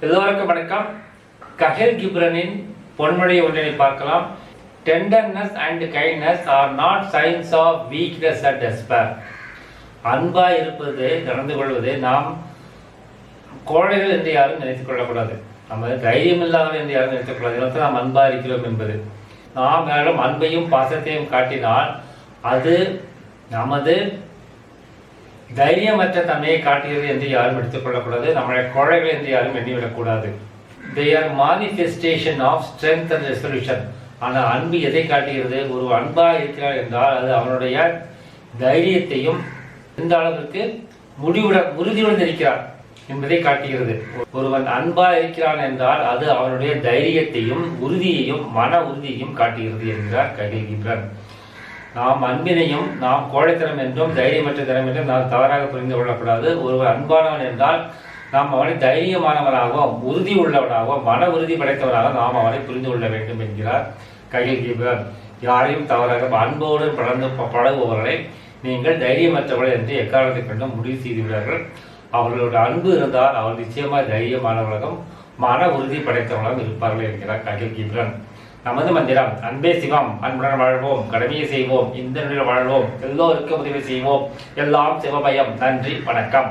எல்லோருக்கும் வணக்கம். கஹெல் கிப்ரனின் பொன்மொழியை ஒன்றினை பார்க்கலாம். Tenderness and kindness are not signs of weakness and despair அன்பா இருப்பது நடந்து கொள்வது நாம் கோழைகள் என்று யாரும் நினைத்துக் கொள்ளக்கூடாது. நம்ம தைரியம் இல்லாதவர் என்று யாரும் நினைத்துக் கொள்ளாது. நாம் அன்பா இருக்கிறோம் என்பது. நாம் யாரும் அன்பையும் பாசத்தையும் காட்டினால் அது நமது தைரியமற்ற தன்மையை காட்டுகிறது என்று யாரும் எடுத்துக் கொள்ளக்கூடாது. நம்முடைய கோழைகள் என்று யாரும் எண்ணிவிடக்கூடாது. They are manifestation of strength and resolution ஆனால் அன்பு எதை காட்டுகிறது? ஒரு அன்பா இருக்கிறார் என்றால் அது அவனுடைய தைரியத்தையும் எந்த அளவிற்கு முடிவுட உறுதியுடன் இருக்கிறார் என்பதை காட்டுகிறது. ஒருவன் அன்பா இருக்கிறான் என்றால் அது அவனுடைய தைரியத்தையும் உறுதியையும் மன உறுதியையும் காட்டுகிறது என்கிறார் கைகல் நாம் அன்பினையும் நாம் கோழைத்தனம் என்றும் தைரியமற்ற தனம் என்றும் நாம் தவறாக புரிந்து கொள்ளக்கூடாது. ஒருவர் அன்பானவன் என்றால் நாம் அவனை தைரியமானவனாகவும் உறுதி உள்ளவனாகவும் மன உறுதி படைத்தவனாக நாம் அவனை புரிந்து கொள்ள வேண்டும் என்கிறார் கையில் கீபர். யாரையும் தவறாக அன்போடு பழந்து பழகுபவர்களை நீங்கள் தைரியமற்றவர்கள் என்று எக்காரணத்தை கொண்டும் முடிவு செய்துவிடார்கள். அவர்களோட அன்பு இருந்தால் அவர் நிச்சயமாக தைரியமானவர்களும் மன உறுதி படைத்தவர்களும் இருப்பார்கள் என்கிறார் கையில் கீப்ரன். நமது மந்திரம் அன்பே சிவம் அன்புடன் வாழ்வோம் கடமையை செய்வோம் இந்த நிலையில் வாழ்வோம் எல்லோருக்கும் உதவி செய்வோம். எல்லாம் சிவபயம் நன்றி வணக்கம்.